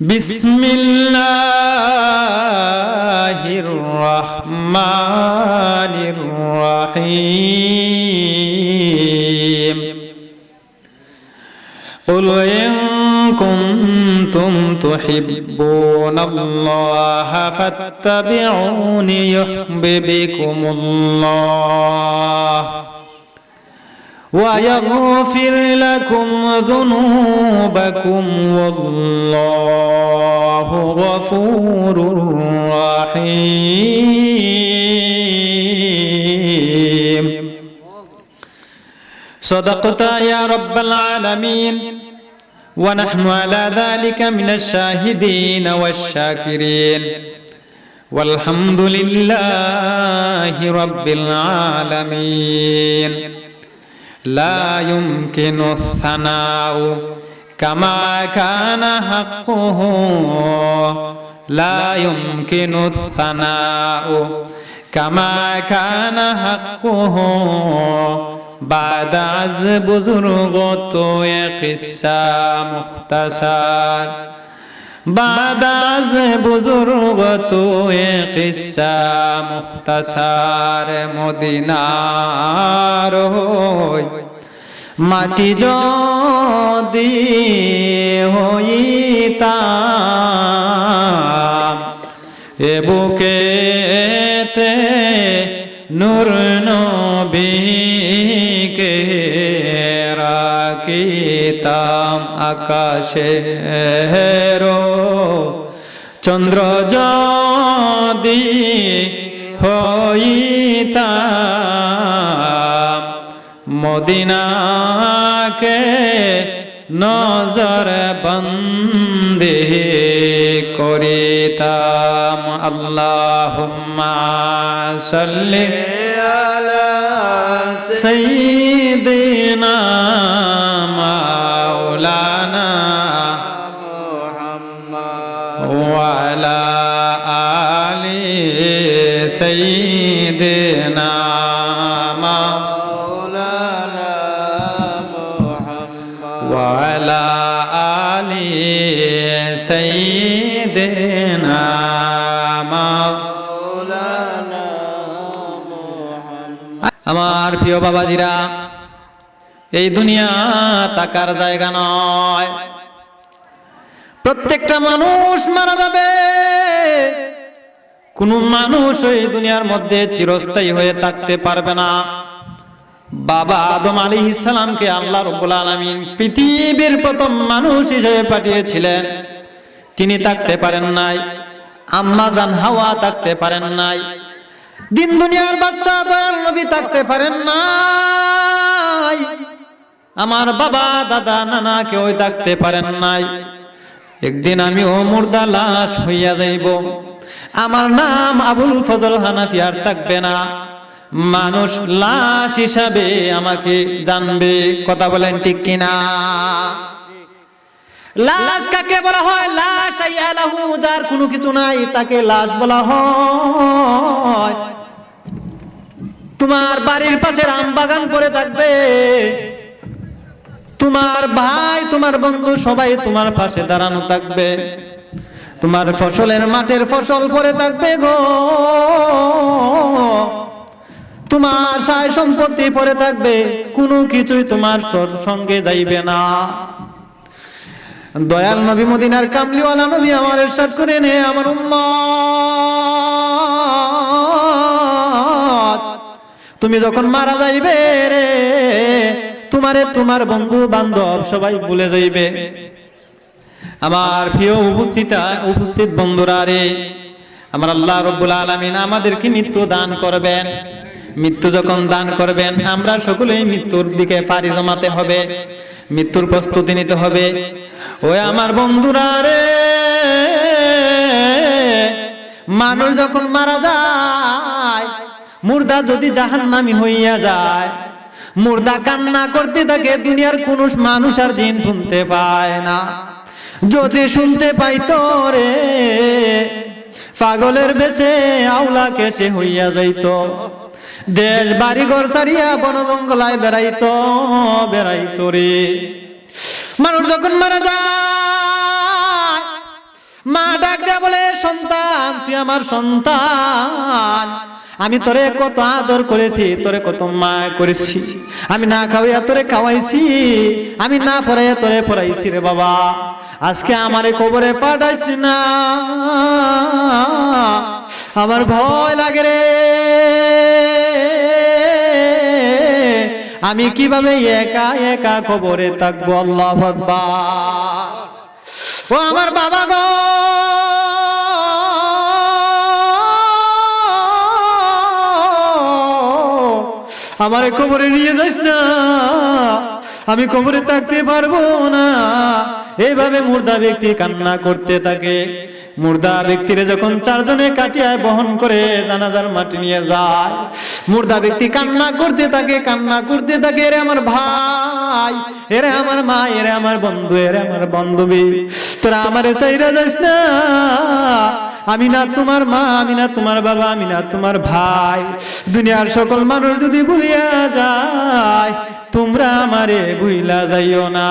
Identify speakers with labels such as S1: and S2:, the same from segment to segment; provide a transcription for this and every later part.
S1: بسم الله الرحمن الرحيم قل إن كنتم تحبون الله فاتبعوني يحببكم الله ويغفر لكم ذنوبكم والله غفور رحيم. صدقت يا رب العالمين. ونحن على ذلك من الشاهدين والشاكرين. والحمد لله رب العالمين. لا يمكن الثناء كما كان حقه لا يمكن الثناء كما كان حقه بعد از بزرگ تو قصه مختصر بعد از بزرگ تو قصه مختصر মদিনার হই মাটি যদি হইতাম এ বুকেতে নূর নবীকে যেতাম আকাশে রো চন্দ্র যদি হইতাম মদিনাকে নজর বন্দে করিতাম। আল্লাহ সাল্লি
S2: আলা
S1: সৈদিনা مولانا
S2: محمد
S1: وعلى آل سيدنا
S2: مولانا محمد
S1: وعلى آل سيدنا
S2: مولانا محمد
S1: আমার প্রিয় বাবাজিরা এই দুনিয়া তাকার জায়গা নয়। প্রত্যেকটা মানুষ মারা যাবে। কোন মানুষ এই দুনিয়ার মধ্যে চিরস্থায়ী হয়ে থাকতে পারবে না। বাবা আদম আলী ইসলামকে আল্লাহ রব্বুল আলমিন পৃথিবীর প্রথম মানুষ হিসেবে পাঠিয়েছিলেন। তিনি থাকতে পারেন নাই, আম্মা জান হাওয়া থাকতে পারেন নাই, দিন দুনিয়ার বাচ্চা দয়াল নবী থাকতে পারেন নাই। আমার বাবা, দাদা, নানা কেউ থাকতে পারেন নাই। একদিন আমি ও মুর্দা লাশ হইয়া যাইব। আমার নাম আবুল ফজল হানাফি, আর থাকবে না। মানুষ লাশ হিসাবে আমাকে জানবে, কথা বলেন ঠিক কিনা? লাশ কাকে বলা হয়? লাশ যার কোনো কিছু নাই, তাকে লাশ বলা হয়। তোমার বাড়ির পাশে আম বাগান করে থাকবে। তোমার ভাই, তোমার বন্ধু সবাই তোমার পাশে দাঁড়ানো থাকবে। তোমার ফসলের মাঠের ফসল পরে থাকবে গো। তোমার সায় সম্পত্তি পরে থাকবে, কোনো কিছুই তোমার সঙ্গে যাইবে না। দয়াল নবী, মদিনার কামলিওয়ালা নবী আমার এরশাদ করে নে আমার উম্মত তুমি যখন মারা যাইবে রে তোমারে তোমার বন্ধু বান্ধব সবাই ভুলে যাইবে। আমার প্রিয় উপস্থিত উপস্থিত বন্ধুরা রে, আমার আল্লাহ রব্বুল আলমিন আমাদেরকে মৃত্যু দান করবেন। মৃত্যু যখন দান করবেন, আমরা সকলেই মৃত্যুর দিকে পাড়ি জমাতে হবে, মৃত্যুর প্রস্তুতি নিতে হবে। ওই আমার বন্ধুরা রে, মানুষ যখন মারা যায়, মুর্দা যদি জাহান্নামি হইয়া যায় মুর্দা কান্না করতে থাকে, দুনিয়ার কোন মানুষ আর জিন শুনতে পায় না। যদি শুনতে পাইতো রে, পাগলের বেশে আউলা কেসে হইয়া যাইত। দেশ বাড়ি ঘর ছাড়িয়া বন জঙ্গলায় বেড়াইতো বেড়াইতো রে। মানুষ যখন মারা যায়, মা ডাক বলে, সন্তান, তুই আমার সন্তান। আমি তোরে কত আদর করেছি, তোরে কত মায়া করেছি। আমি না খাওয়াইয়া তোরে খাওয়াইছি, আমি না পড়াইয়া তোরে পড়াইছি রে বাবা। আজকে আমারে কবরে পাঠাইস না। আমার ভয় লাগে রে। আমি কীভাবে একা একা কবরে থাকব? আল্লাহ ও আমার বাবা গো। আমার কবরে নিয়ে যাস না। আমি কবরে থাকতে পারব না। এইভাবে মুর্দা ব্যক্তি কান্না করতে থাকে। মুর্দা ব্যক্তিরে যখন চারজনে কাটিয়ায় বহন করে জানাজার মাটি নিয়ে যায়, মুর্দা ব্যক্তি কান্না করতে থাকে, কান্না করতে থাকে, এরে আমার ভাই, এরে আমার মা, এরে আমার বন্ধু, এরে আমার বান্ধবী, তোরা আমারে চাইরা যাস না। আমি না তোমার মা আমি না তোমার বাবা আমি না তোমার ভাই। দুনিয়ার সকল মানুষ যদি ভুলিয়া যায়, তোমরা আমারে ভুইলা যাইও না।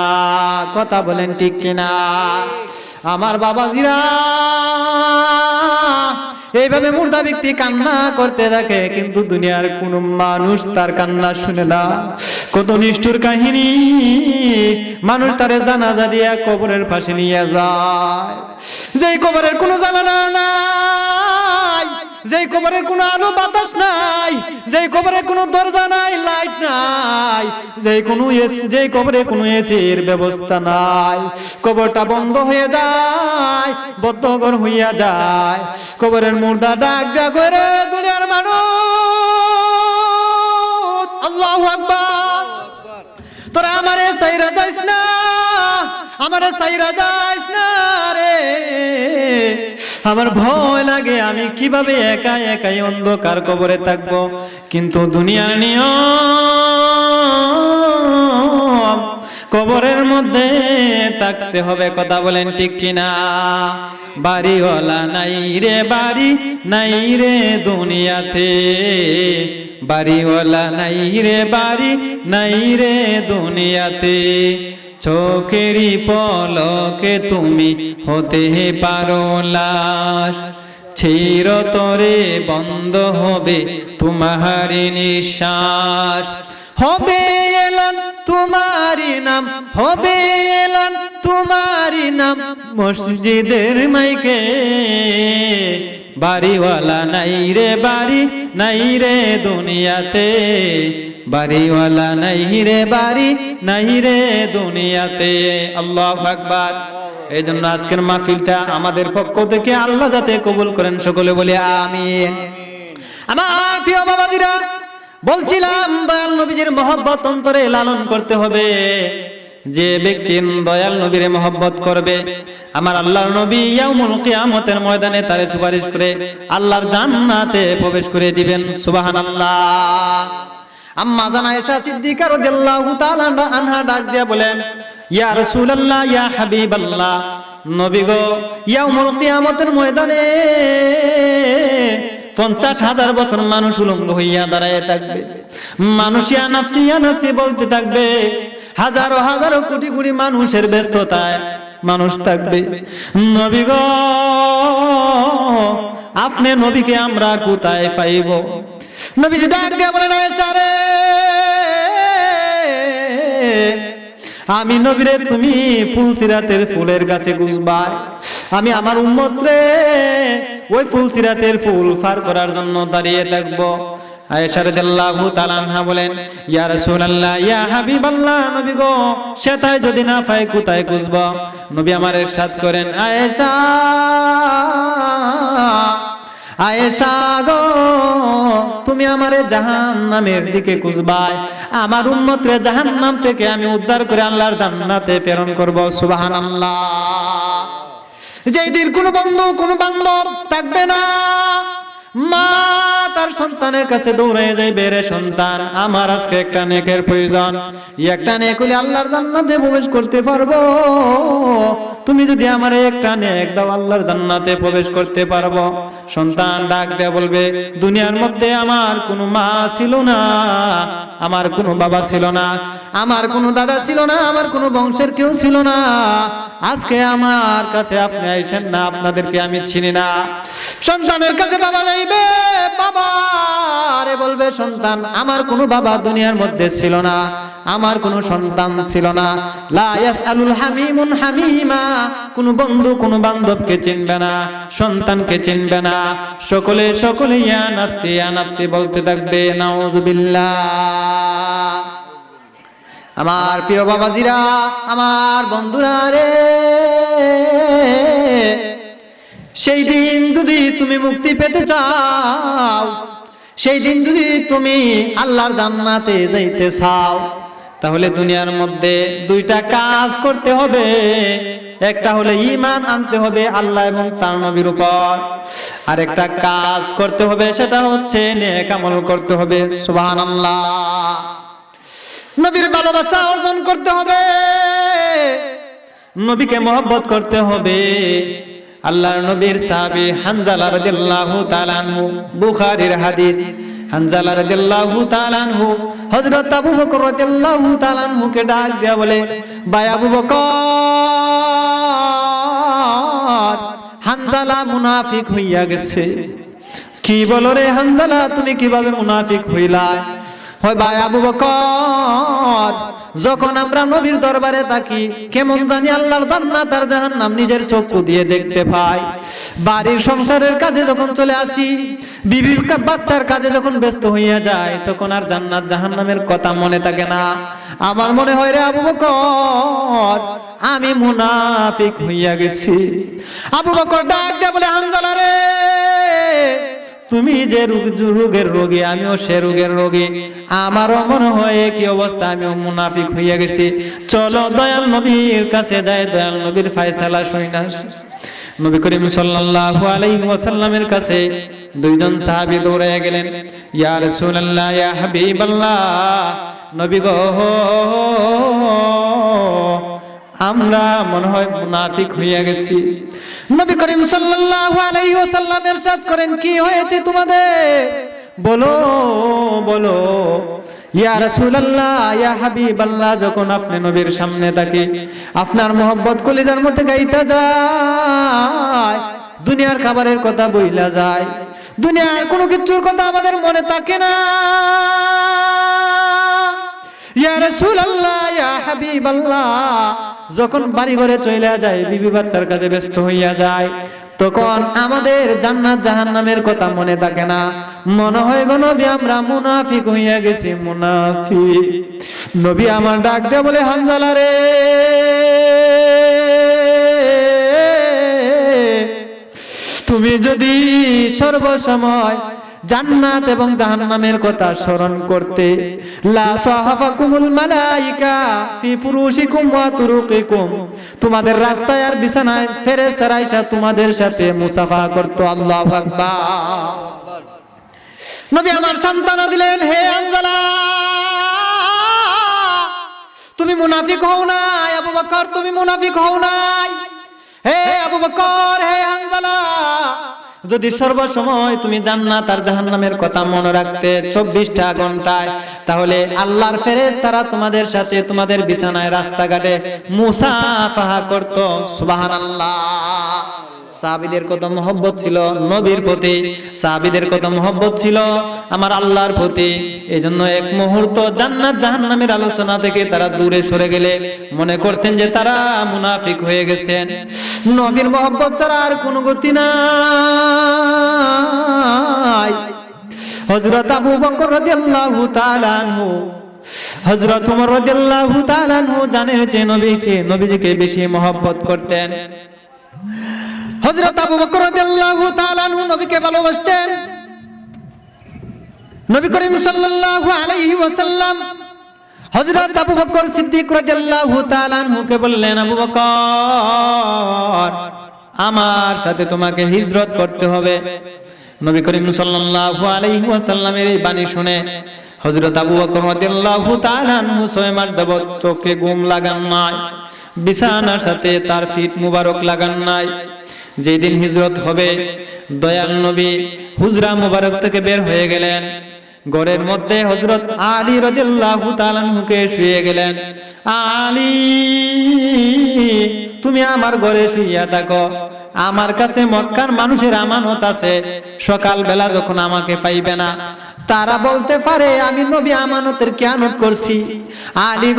S1: কথা বলেন ঠিক কিনা? আমার বাবাজিরা এইভাবে মুর্দা ব্যক্তি কান্না করতে থাকে, কিন্তু দুনিয়ার কোন মানুষ তার কান্না শুনে না। কত নিষ্ঠুর কাহিনী। মানুষ তারে জানাজা দিয়া কবরের পাশে নিয়ে যায়। যে কবরের কোনো জানানা নাই যেই কবরের কোনো আলো বাতাস নাই, যেই কবরে কোনো দরজা নাই, লাইট নাই, যেই কোনো যেই কবরে কোনো এসির ব্যবস্থা নাই। কবরটা বন্ধ হয়ে যায় বদ্ধঘর হইয়া যায়। কবরের মুর্দা ডাক ডাক করে দুনিয়ার মানুষ, আল্লাহু আকবার। তোরা আমারে চাইরা যাইস না আমারে চাইরা যাইস না রে। আমার ভয় লাগে, আমি কীভাবে একা একাই অন্ধকার কবরে থাকব? কিন্তু দুনিয়ার নিয়ম, কবরের মধ্যে থাকতে হবে, কথা বলেন ঠিক কিনা? বাড়িওয়ালা নাই রে, বাড়ি নাই রে দুনিয়াতে। বাড়িওয়ালা নাই রে, বাড়ি নাই রে দুনিয়াতে। চোখেরই পলকে তুমি হতে পারো লাশ। চিরতরে বন্ধ হবে তোমারি নিঃশ্বাস। হবে এলান তোমারি নাম, হবে এলান তোমারি নাম, মসজিদের মাইকে। বাড়িওয়ালা নাই রে বাড়ি, নাই রে দুনিয়াতে। বাড়িওয়ালা নাই রে বাড়ি, নাই রে দুনিয়াতে। আল্লাহ আকবার। এই জন্য আজকের মাহফিলটা আমাদের পক্ষ থেকে আল্লাহ যাতে কবুল করেন, সকলে বলে আমিন। আমার প্রিয় বাবাজিরা, বলছিলাম, দয়াল নবীজির মহব্বত অন্তরে লালন করতে হবে। যে ব্যক্তি দয়াল নবীর মহব্বত করবে, আমার আল্লাহর নবী ইয়াউমুল কিয়ামতের ময়দানে তারে সুপারিশ করে আল্লাহর জান্নাতে প্রবেশ করে দিবেন, সুবহানাল্লাহ। আম্মা জানা আনহা ডাক দিয়া বলেন, ইয়া ইয়া হাবিবাল্লাহ, নবী গো ময়দানে পঞ্চাশ হাজার মানুষ থাকবে মানুষ ইয়া ইয়া নাফসি বলতে থাকবে হাজারো হাজারো কোটি কোটি মানুষের ব্যস্ততায় মানুষ থাকবে। নবী গো, আপনি নবীকে আমরা কোথায় পাইব? নবীজি ডাক দিয়া বলেন আমি নবীরে তুমি ফুল সিরাতের ফুলের গাছে গুজবাই আমি আমার উম্মত রে ওই ফুল সিরাতের ফুল ফার করার জন্য দাঁড়িয়ে থাকব। আয়েশা বলেন, ইয়া নবী গো যদি না কোথায় নবী আমার ইরশাদ করেন, আয়েশা আয়েশা গো, তুমি আমারে দিকে খুঁজবাই। আমার উন্নত উম্মতরে জাহান্নাম থেকে আমি উদ্ধার করে আল্লাহর জান্নাতে প্রেরণ করব। সুবহানাল্লাহ। যেই দিন কোনো বন্ধু, কোনো বান্ধব থাকবে না। মা তার সন্তানের কাছে দৌড়ে যাই বেড়ে সন্তান। আমার আজকে একটা নেকের প্রয়োজন। একটা নেক হলে আল্লাহর জান্নাতে প্রবেশ করতে পারব। তুমি যদি আমার একটা নেক দাও, আল্লাহর জান্নাতে প্রবেশ করতে পারব। সন্তান ডাক দেয়া বলবে, দুনিয়ার মধ্যে আমার কোনো মা ছিল না, আমার কোনো বাবা ছিল না, আমার কোনো দাদা ছিল না, আমার কোনো বংশের কেউ ছিল না। আজকে আমার কাছে আপনি আইসেন না, আপনাদেরকে আমি চিনি না। সন্তানের কাছে বাবা যাইবে বাবা? আরে বলবে, সন্তান, আমার কোনো বাবা দুনিয়ার মধ্যে ছিল না। আমার কোনো সন্তান ছিল না। লা ইয়াসআলুল হামিমুন হামিমা। কোনো বন্ধু, কোনো বান্ধবকে চিনবে না। সন্তানকে চিনবে না। সকলে সকলে, ইয়া নাফসি ইয়া নাফসি বলতে থাকবে নাউজুবিল্লাহ আমার প্রিয় বাবাজিরা, আমার বন্ধুরা রে। সেই দিন যদি তুমি মুক্তি পেতে চাও, সেই দিন যদি তুমি আল্লাহর জান্নাতে যাইতে চাও, তাহলে দুনিয়ার মধ্যে দুইটা কাজ করতে হবে। একটা হলে ইমান আনতে হবে আল্লাহ এবং তার নবীর উপর। আর একটা কাজ করতে হবে সেটা হচ্ছে নেক আমল করতে হবে, সুবহানাল্লাহ। নবীর ভালোবাসা অর্জন করতে হবে, নবীকে মহব্বত করতে হবে। আল্লাহর নবীর সাহাবী হানজালা রাদিয়াল্লাহু তাআলা আনহু, বুখারীর হাদিস। হানজালা রাদিয়াল্লাহু তাআলা আনহু, হযরত আবু বকর রাদিয়াল্লাহু তাআলা আনহুকে ডাক দেয়া বলে, ভাই আবু বকর, হানজালা মুনাফিক হইয়া গেছে। কি বলো রে হানজালা, তুমি কীভাবে মুনাফিক হইলা? হয় ভাই আবু বকর, যখন আমরা নবীর দরবারে থাকি, কেমন জানি আল্লাহর জান্নাত আর জাহান্নাম নিজের চক্ষু দিয়ে দেখতে পাই। বাড়ির সংসারের কাজে যখন চলে আসি, বিবির কা- বাচ্চার কাজে যখন ব্যস্ত হইয়া যায় তখন আর জান্নাত জাহান্নামের কথা মনে থাকে না। আমার মনে হয় রে আবু বকর, আমি মুনাফিক হইয়া গেছি। আবু বকর ডাক দিয়ে বলে হানজালা রে। তুমি যে রোগ- রোগের রোগী, আমিও সে রোগের রোগী। আমারও মনে হয় কি অবস্থা, আমিও মুনাফিক হইয়া গেছি। চলো দয়াল নবীর কাছে যাই, দয়াল নবীর ফায়সালা শুনি না। নবী করিম সাল্লাল্লাহু আলাইহি ওয়াসাল্লামের কাছে দুইজন সাহাবী দৌড়াইয়া গেলেন। ইয়া রাসূলুল্লাহ, ইয়া হাবিবাল্লাহ, নবী গো, আমরা মনে হয় মুনাফিক হইয়া গেছি। নবী করিম সাল্লাল্লাহু আলাইহি ওয়াসাল্লাম ইরশাদ করেন, কি হয়েছে তোমাদের? বলো বলো, ইয়া রাসূলুল্লাহ, ইয়া হাবিবাল্লাহ, যখন আপনি নবীর সামনে থাকি আপনার মোহব্বত কলিজার মধ্যে গাইতা যায়, দুনিয়ার খাবারের কথা বইলা যায়, দুনিয়ার কোনো কিছুর কথা আমাদের মনে থাকে না। ইয়া রাসূলুল্লাহ হাবিবাল্লাহ, যখন বাড়ি ঘরে চলে যায়, বিবি বাচ্চার কাছে ব্যস্ত হইয়া যায়, তখন আমাদের জান্নাত জাহান্নামের কথা মনে থাকে না। মনে হয় গো নবী, আমরা মুনাফিক হইয়া গেছি, মুনাফিক। নবী আমার ডাক দিয়ে বলে, হানজালা রে। তুমি যদি সর্বসময় জান্নাত এবং জাহান্নামের কথা স্মরণ করতে। লা সাহাফাকুমুল মালাইকা ফি ফুরুশিকুম ওয়া তুরুকিকুম। তোমাদের রাস্তায় আর বিছানায় ফেরেশতারা আইসা তোমাদের সাথে মুসাফা করতো। আল্লাহু আকবার। নবী আমার সন্তান দিলেন, হে আনজালা তুমি মুনাফিক হও নাই, আবু বকর, তুমি মুনাফিক হও নাই। হে আবু বকর যদি সর্বসময় তুমি জান্নাত আর জাহান্নামের কথা মনে রাখতে চব্বিশটা ঘন্টায়, তাহলে আল্লাহর ফেরেজ তারা তোমাদের সাথে তোমাদের বিছানায় রাস্তাঘাটে মুসাফাহা করত সুবাহান আল্লাহ সাহাবিদের কত মহব্বত ছিল? নবীর প্রতি। সাহাবিদের কত মহব্বত ছিল? আমার আল্লাহর প্রতি। এই জন্য এক মুহূর্ত জান্নাত, জাহান্নামের আলোচনা থেকে তারা দূরে সরে গেলে মনে করতেন যে তারা মুনাফিক হয়ে গেছেন। নবীর মহব্বত ছাড়া আর কোনো গতি নাই। হযরত আবু বকর রাদিয়াল্লাহু তাআলা আনহু, হযরত ওমর রাদিয়াল্লাহু তাআলা আনহু জানেন যে নবীকে, নবীজিকে বেশি মহব্বত করতেন। হযরত আবু বকর রাদিয়াল্লাহু তাআলা নবীকে ভালোবাসতেন। নবী করিম সাল্লাল্লাহু আলাইহি ওয়াসাল্লাম হযরত আবু বকর সিদ্দিক রাদিয়াল্লাহু তাআলা বললেন, আবু বকর, আমার সাথে তোমাকে হিজরত করতে হবে। নবী করিম সাল্লাল্লাহু আলাইহি ওয়াসাল্লামের এই বাণী শুনে হযরত আবু বকর রাদিয়াল্লাহু তাআলা ছয় মাস চোখে ঘুম লাগান নাই, বিছানার সাথে তার ফিট মুবারক লাগান নাই। যেই দিন হিজরত হবে, দয়াল নবী হুজরা মুবারক থেকে বের হয়ে গেলেন। ঘরের মধ্যে হযরত আলী রাদিয়াল্লাহু তাআলা আনহুকে শুয়ে গেলেন। আলী, তুমি আমার ঘরে শুইয়া থাকো। আমার কাছে মক্কার মানুষের আমানত আছে। সকাল বেলা যখন আমাকে পাইবে না, তারা বলতে পারে, আমি নবী আমানতের কেয়ানত করছি। আলী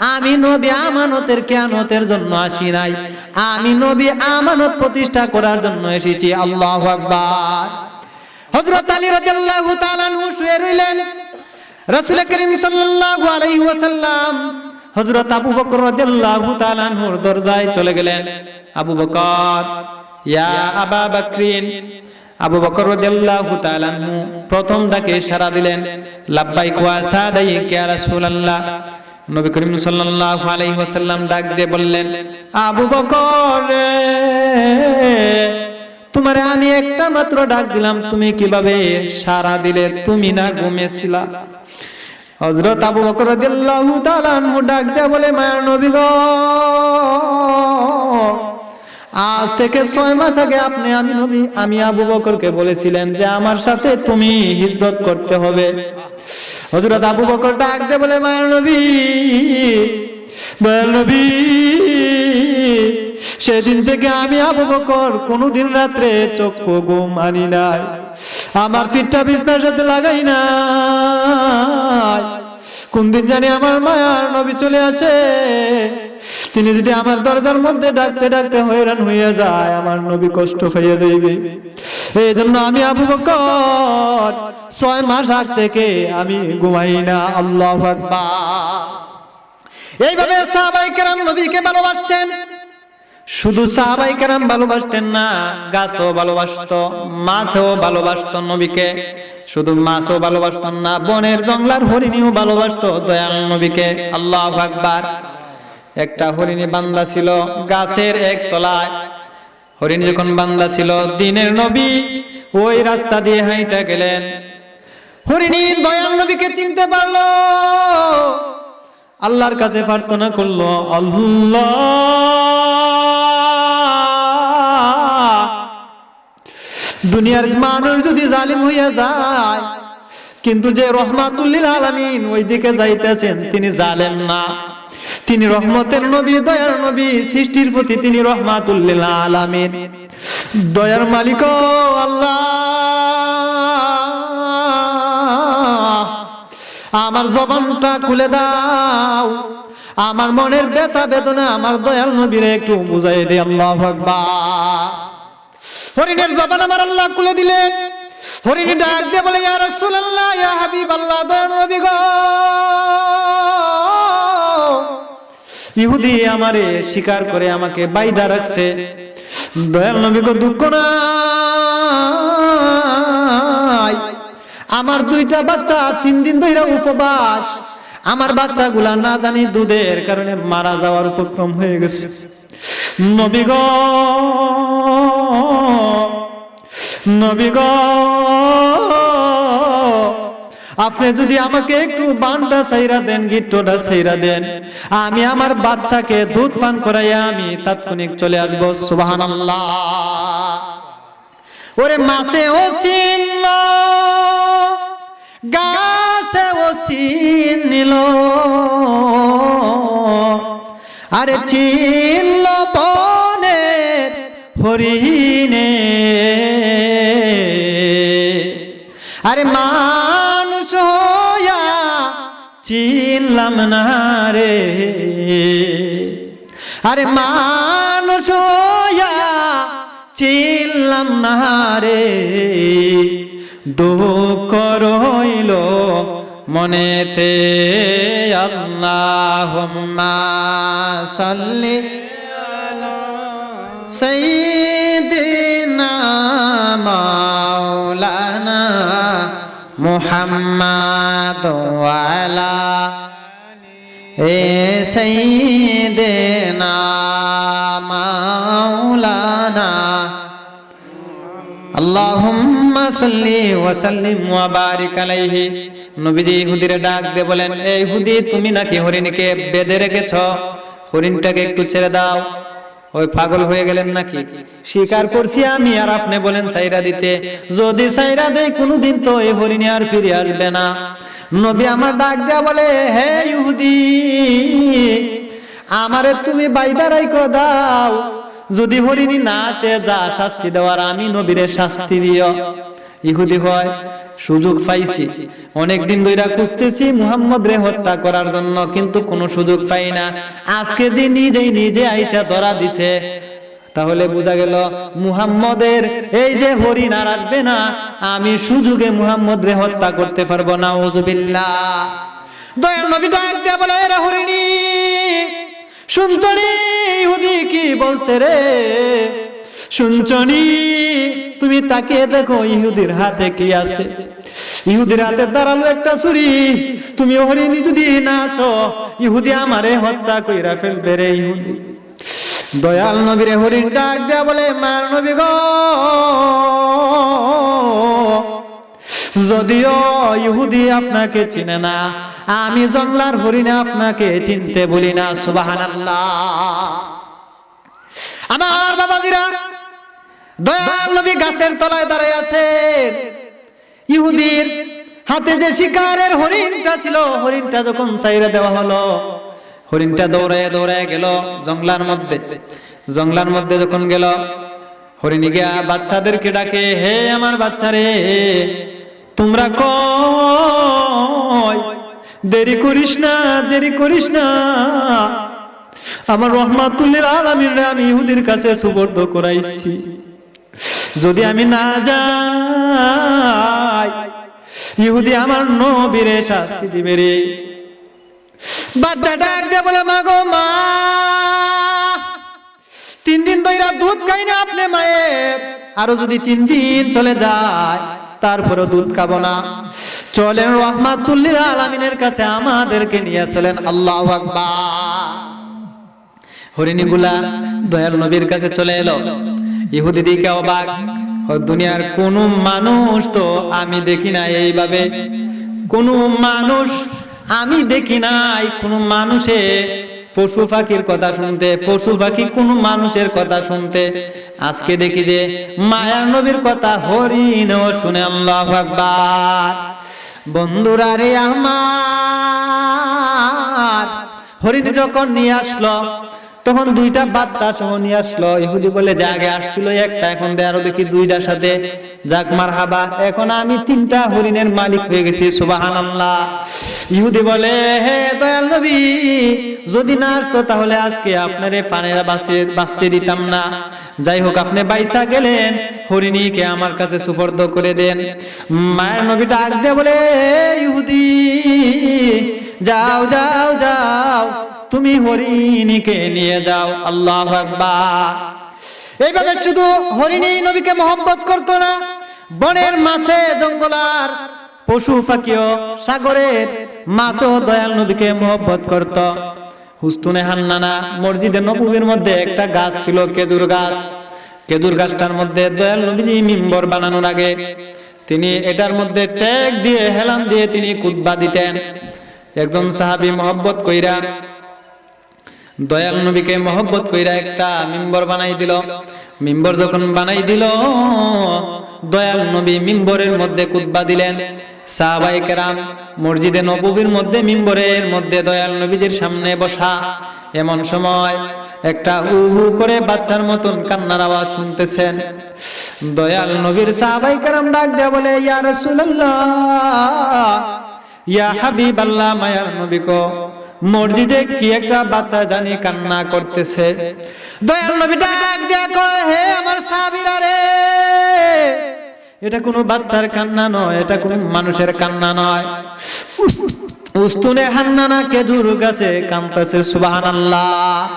S1: আমি নবী আমানতের কেয়ানতের জন্য আসি নাই। আমি নবী আমানত প্রতিষ্ঠা করার জন্য এসেছি। আল্লাহ আকবার। হযরত আলী রাদিয়াল্লাহু তাআলা আনহু শুয়ে রইলেন। রাসূল করিম সাল্লাল্লাহু আলাইহি ওয়াসাল্লাম হযরত আবু বকর রাদিয়াল্লাহু তাআলা আনহুর দরজায় চলে গেলেন। আবু বকর, ইয়া আবা বকরিন। আবু বকর রাদিয়াল্লাহু তাআলা প্রথম ডাকে সাড়া দিলেন, লাব্বাইক ওয়া সাদাইক ইয়া রাসূলুল্লাহ। নবী করিম সাল্লাল্লাহু আলাইহি ওয়াসাল্লাম ডাক দিয়ে বললেন, আবু বকর তোমারে আমি একটা মাত্র ডাক দিলাম, তুমি কীভাবে সারা দিলে? তুমি না ঘুমিয়েছিলা? হযরত আবু বকর রাদিয়াল্লাহু তাআলা ডাক দিয়ে বলে মায়ের নবী গো, আজ থেকে ছয় মাস আগে আপনি আমি নবী, আমি আবু বকরকে বলেছিলেন যে আমার সাথে তুমি হিজরত করতে হবে। হযরত আবু বকর ডাক দিয়ে বলে মায়ের নবী সেদিন থেকে আমি আবু বকর কোনোদিন রাত্রে চোখ ঘুম আনি নাই। আমার পিঠটা বিছনার সাথে লাগাই নাই। কোন দিন জানি আমার মায়ার নবী চলে আসে। তিনি যদি আমার দরজার মধ্যে ডাকতে ডাকতে হয়রান হইয়া যায়, আমার নবী কষ্ট পাইয়া যাইবে। এই জন্য আমি আবু বকর ছয় মাস আগ থেকে আমি ঘুমাই না, আল্লাহ এইভাবে সাহাবাই কেরাম নবীকে ভালোবাসতেন। শুধু সাহাবাই কেরাম ভালোবাসতেন না, গাছও ভালোবাসত, মাছও ভালোবাসত নবীকে। শুধু মাছও ভালোবাসতেন না, বনের জঙ্গলার হরিণীও ভালোবাসত দয়াল নবীকে, আল্লাহ আকবার। একটা হরিণী বান্দা ছিল, গাছের এক তলায় হরিণ যখন বান্দা ছিল দিনের নবী, ওই রাস্তা দিয়ে হাইটা গেলেন। হরিণী দয়াল নবীকে চিনতে পারল। আল্লাহর কাছে প্রার্থনা করল, আল্লাহ, দুনিয়ার মানুষ যদি জালিম হইয়া যায়, কিন্তু যে রহমাতুল্লিল আলামিন ওই দিকে যাইতেছেন, তিনি জালেম না। তিনি রহমতের নবী, দয়ার নবী, সৃষ্টির প্রতি তিনি রহমাতুল্লিল আলামিন। দয়ার মালিক আমার জবানটা খুলে দাও। আমার মনের ব্যথা বেদনা আমার দয়াল নবীরে একটু বুঝাই দে, আল্লাহ হরিণের জবান আমার আল্লাহ খুলে দিলেন হরিণী ডাক দিয়ে বলে, ইয়া রাসূলুল্লাহ, ইয়া হাবিবাল্লাহ, দয়াল নবী গো। ইহুদি আমারে স্বীকার করে আমাকে বাইদা রাখছে। দয়াল নবী গো, দুঃখ নাই। আমার দুইটা বাচ্চা, তিন দিন ধরে উপবাস। আমার বাচ্চাগুলা না জানি দুধের কারণে মারা যাওয়ার উপক্রম হয়ে গেছে। নবী গো নবী গো আপনি যদি আমাকে একটু বানটা সাইরা দেন, গিট্টটা সাইরা দেন, আমি আমার বাচ্চাকে দুধ পান করাইয়া আমি তাৎক্ষণিক চলে আসব। সুবহানাল্লাহ। ওরে মাসে ও চিনল গাছে ও চিনল, আরে চিনল বনে হরিণে, আরে হইয়া চিনলাম না রে। আরে মানুষ চিনলাম না রে। দুঃখ রইল মনেতে। আল্লাহ সাল্লি সৈদিনা মাওলানা সৈদিনা মাওলানা। আল্লাহুম্মা সাল্লি ওয়া সাল্লিম ওয়া বারিক আলাইহি। নবীজি ইহুদিরে ডাক দিয়ে বলেন, এই ইহুদি তুমি নাকি হরিণকে বেঁধে রেখেছ? হরিণটাকে একটু ছেড়ে দাও। ওই পাগল হয়ে গেলেন নাকি? স্বীকার করছি আমি, আর আপনি বলেন সাইরা দিতে। যদি সাইরা দেয়, কোনোদিন তো এই হরিণে আর ফিরে আসবে না। নবী আমার ডাক দেয়া বলে, হে ইহুদি, আমারে তুমি বাইদা রাইকো দাও। যদি হরিণী না আসে, যা শাস্তি দেওয়ার আমি নবীরে শাস্তি দিও। ইহুদি হয় সুযোগ পাইছি। অনেক দিন খুঁজতেছি মুহাম্মদ রে হত্যা করার জন্য, কিন্তু কোনো সুযোগ পাই না। আজকে দিন নিজেই নিজে আইসা ধরা দিছে। তাহলে বোঝা গেল, মুহাম্মদের এই যে হরিণ আর আসবে না, আমি সুযোগে মুহাম্মদ রে হত্যা করতে পারব না ওজুবিল্লাহ দয়াল বলে হরিণী শুনছনি কি বলছে রে? শুনছনি? তুমি তাকে দেখো, ইহুদির হাতে কি আছে? ইহুদির হাতে দাঁড়াল একটা ছুরি। তুমি হরিণী যদি না আসো ইহুদি আমারে হত্যা কইরা ফেলবে রে ইহুদি। দয়াল নবীরে হরিণ ডাক দেয়া বলে, মার নবী গো। যদিও ইহুদি আপনাকে চিনে না, আমি জংলার হরিণে আপনাকে চিনতে বলি না, সুবহানাল্লাহ। আমার বাবাজিরা দয়াল নবী গাছের তলায় দাঁড়ায় আছেন। ইহুদির হাতে যে শিকারের হরিণটা ছিল, হরিণটা যখন চাইরা দেওয়া হলো, হরিণটা দৌড়ায় দৌড়ায় গেল জংলার মধ্যে। জংলার মধ্যে যখন গেল, হরিণী গিয়া বাচ্চাদেরকে ডাকে, হে আমার বাচ্চা বাচ্চারে, তোমরা কই? দেরি করিস না, দেরি করিস না। আমার রহমাতুল্লিল আলামিন আমি ইহুদির কাছে সুবর্দ করাইছি। যদি আমি না যাই, ইহুদি আমার নবীরে শাস্তি দিবে রে। বাচ্চা ডাক দিয়ে বলে, মা গো, মা, তিন দিন ধইরা দুধ খাই না আপনি মায়ের? আরও যদি তিন দিন চলে যায় তারপরে দুধ খাব না। চলেন রহমাতুল্লিল আলামিনের কাছে আমাদেরকে নিয়ে চলেন, আল্লাহ আকবার। হরিণীগুলা দয়াল নবীর কাছে চলে এলো। ইহুদি দিকে অবাক দুনিয়ার কোন মানুষ তো আমি দেখি না এইভাবে। কোন মানুষ আমি দেখি নাই, কোন মানুষে পশু পাখির কথা শুনতে, পশু পাখি কোন মানুষের কথা শুনতে। আজকে দেখি যে মায়ার নবীর কথা হরিণ শুনে আল্লাহ আকবার। বন্ধুরা রে আমার, হরিণ যখন নিয়ে আসলো তখন দুইটা বাচ্চা সহ নিয়ে আসলো। ইহুদি বলে, যে আগে আসছিল একটা, এখন দে আরও দেখি দুইটার সাথে। যাক মার হাবা এখন আমি তিনটা হরিণের মালিক হয়ে গেছি সুবাহান ইহুদি বলে, হে দয়াল নবী, যদি না আসতো তাহলে আজকে আপনারে পানেরা বাঁচে বাঁচতে দিতাম না। যাই হোক, আপনি বাইসা গেলেন, হরিণীকে আমার কাছে সুপর্দ করে দেন। মায়ের নবী ডাক দিয়ে বলে, ইহুদি, যাও যাও যাও। তুমি হরিণীকে নিয়ে যাও আল্লাহ এইভাবে শুধু হরিণী নবীকে মহব্বত করতো না বনের মাছে জঙ্গলার পশু পাখিও সাগরের মাছও দয়াল নবীকে মহব্বত করত। হুস্তুনে হান্নানা মসজিদে নবুবের মধ্যে একটা গাছ ছিল খেজুর গাছ। খেজুর গাছটার মধ্যে দয়াল নবীজি মিম্বর বানানোর আগে তিনি এটার মধ্যে ট্যাগ দিয়ে হেলান দিয়ে তিনি কুদবা দিতেন। একজন সাহাবি মহব্বত কইরা দয়াল নবীকে মহব্বত কইরা একটা মিম্বর বানাই দিল। মিম্বর যখন বানাই দিল, দয়াল নবী মিম্বরের মধ্যে কুতবা দিলেন। সাহাবাই কেরাম মসজিদে নববীর মধ্যে, মিম্বরের মধ্যে দয়াল নবীজির সামনে বসা। এমন সময় একটা হু হু করে বাচ্চার মতন কান্নার আওয়াজ শুনতেছেন। দয়াল নবীর সাহাবাই ডাক দেয়া বলে, ইয়া রাসূলুল্লাহ, ইয়া হাবিব আল্লাহ মায়ার নবী কো মসজিদে কি একটা বাচ্চা জানি কান্না করতেছে। দয়াল ডাক দিয়া কয়, হে আমার সাহাবীরা রে, এটা কোনো বাচ্চার কান্না নয়, এটা কোনো মানুষের কান্না নয়। উস- উস্তুনে হান্নানা খেজুর গাছে কামতাছে সুবহানাল্লাহ।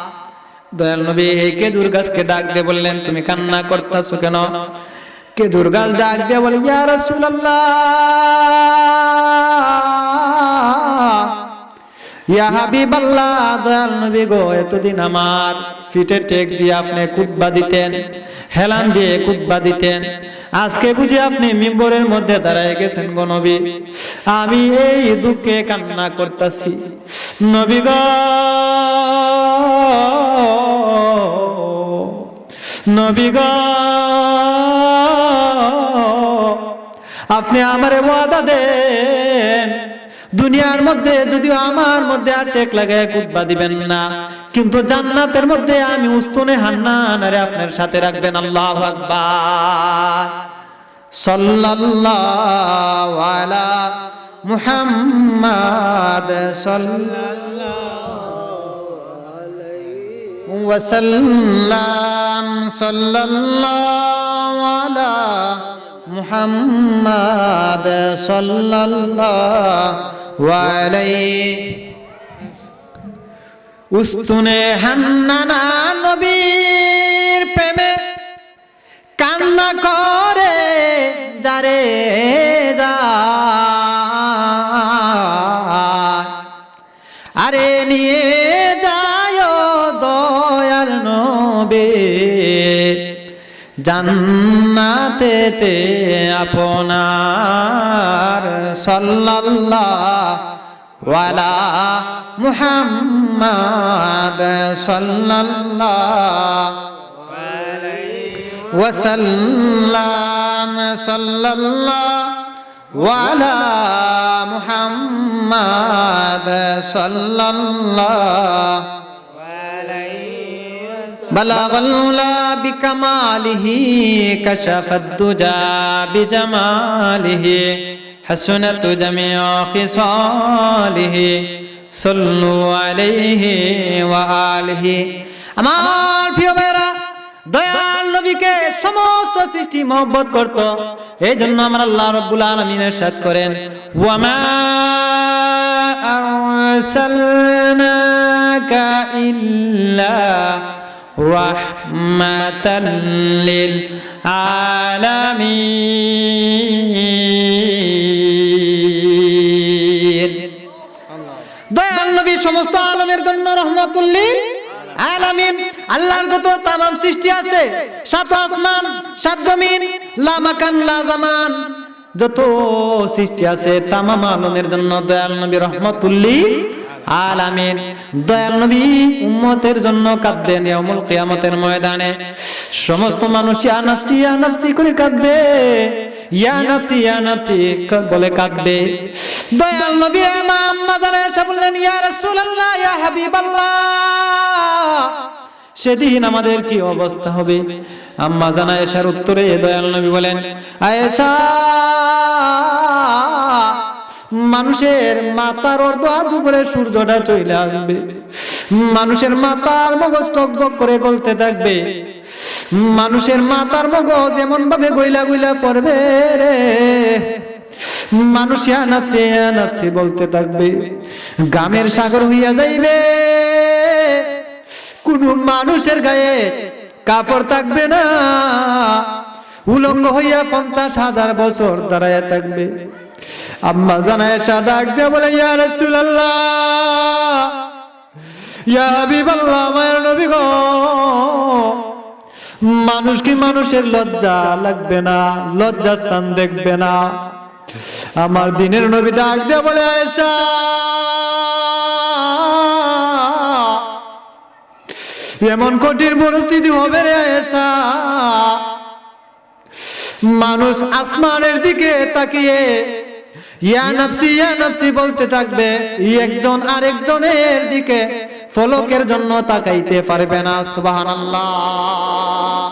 S1: দয়াল নবী এই খেজুর গাছকে ডাক দিয়ে বললেন, তুমি কান্না করতেছো কেন? খেজুর গাছ ডাক দিয়ে বলে, ইয়া রাসূলুল্লাহ। ইয়া নবী গো, এতদিন আমার পিঠে টেক দিয়ে আপনি কুতবা দিতেন, হেলান দিয়ে কুতবা দিতেন। আজকে বুঝি আপনি মধ্যে দাঁড়ায় গেছেন আমি এই দুঃখে কান্না করতেছি। নবী গো, আপনি আমারে ওয়াদা দেন। দুনিয়ার মধ্যে যদিও আমার মধ্যে আর টেক লাগায় কুদবা দিবেন না, কিন্তু জান্নাতের মধ্যে আমি উস্তনে হান্নানারে আপনার সাথে রাখবেন আল্লাহু আকবার। সাল্লাল্লাহু আলা মুহাম্মাদ সাল্লাল্লাহু ওয়াসাল্লাম। সাল্লাল্লাহু আলা মুহাম্মাদ সাল্লাল্লাহু আলাইহি উস্তুনে হান্নানা নবীর প্রেমে কান্না করে যারে যা। আরে নিয়ে জান্নাতেতে আপনার সাল্লাল্লাহওয়ালা মুহাম্মাদ সাল্লাল্লাহ ওয়াসাল্লাম সাল্লাল্লাহ ওয়ালা মুহাম্মদ সাল্লাল্লাহ بلغ العلا بكماله كشف الدجى بجماله حسنت جميع خصاله صلوا عليه وآله আমার প্রিয় ভাইরা দয়াল নবীকে সমস্ত সৃষ্টি মহব্বত করত এই জন্য আমরা আল্লাহ রব্বুল আলমিনের সাথ করেন ওয়ামা আরসালনাকা ইল্লা লিল আলামিন। দয়াল নবী সমস্ত আলমের জন্য রহমতুল্লিল আলামিন। আল্লাহর যত তামাম সৃষ্টি আছে, সাত আসমান, সাত জমিন, লা মাকান, লা জামান। যত সৃষ্টি আছে তামাম আলমের জন্য দয়াল নবী রহমতুল্লিল আলামিন। দয়াল নবী উম্মতের জন্য কাঁদবেন ইয়াউমুল কিয়ামতের ময়দানে। সমস্ত মানুষ, ইয়া নাফসি ইয়া নাফসি করে কাঁদবে। ইয়া নাফসি ইয়া নাফসি বলে কাঁদবে। দয়াল নবী আম্মা এসে বললেন, ইয়া রাসূলুল্লাহ, ইয়া হাবিবাল্লাহ। সেদিন আমাদের কি অবস্থা হবে? আম্মা জানা এসার উত্তরে দয়াল নবী বলেন, আয়েশা মানুষের মাথার অর্ধ হাত উপরে সূর্যটা চলে আসবে। মানুষের মাথার মগজ টকবক করে গলতে থাকবে। মানুষের মাথার মগজ এমন ভাবে গইলা গইলা পড়বে রে। মানুষ ইয়া নাফসি বলতে থাকবে গ্রামের সাগর হইয়া যাইবে। কোন মানুষের গায়ে কাপড় থাকবে না। উলঙ্গ হইয়া পঞ্চাশ হাজার বছর দাঁড়ায় থাকবে। আম্মা জানায় এসা ডাক দিয়ে বলে, ইয়া রাসূলুল্লাহ, ইয়া হাবিবাল্লাহ, মায়ের নবী গো, মানুষ কি মানুষের লজ্জা লাগবে না লজ্জা স্থান দেখবে না? আমার দিনের নবী ডাক দিয়ে বলে, আয়েশা, এমন কঠিন পরিস্থিতি হবে রে আয়েশা। মানুষ আসমানের দিকে তাকিয়ে ইয়া নাফসি ইয়া নাফসি বলতে থাকবে একজন আরেকজনের দিকে। ফলকের জন্য তাকাইতে পারবে না, সুবহানাল্লাহ।